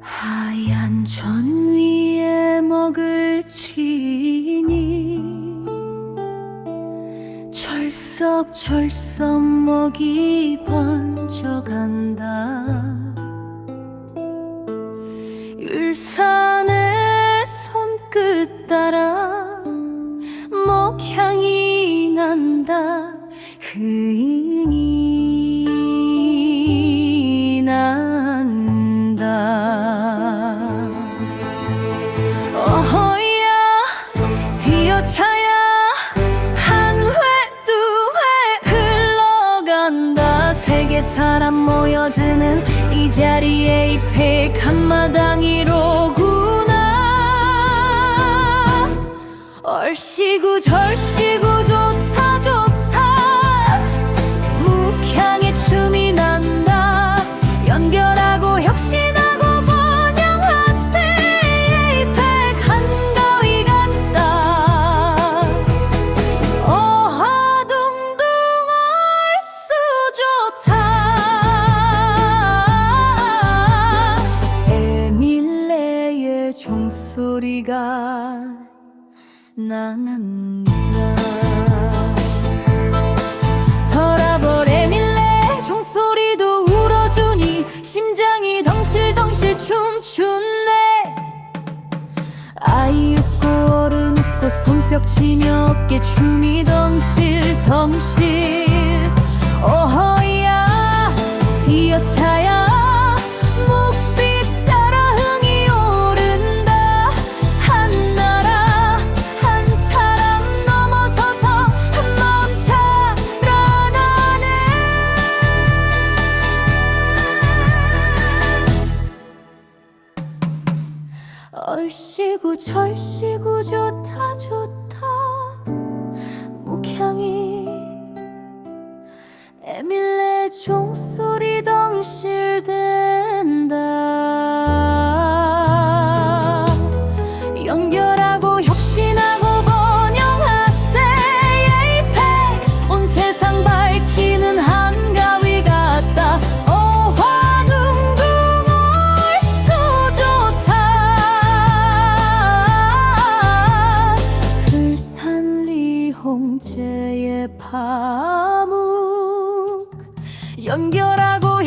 하얀 전 위에 먹을 치니 철썩철썩 먹이 번져간다. 율사 흥이 난다. 어허야 디어차야 한회두회 흘러간다. 세계 사람 모여드는 이 자리에 이 폐간 마당이로구나. 얼씨구 절씨구 좋 종소리가 나는다. 서라벌 에밀레 종소리도 울어주니 심장이 덩실덩실 춤춘네. 아이 웃고 어른 웃고 손뼉 치며 어깨 춤이 덩실덩실 얼씨구 절씨구 좋다 좋다. 묵향이 에밀레 종소리 덩실대 번째의 파묵 연결하고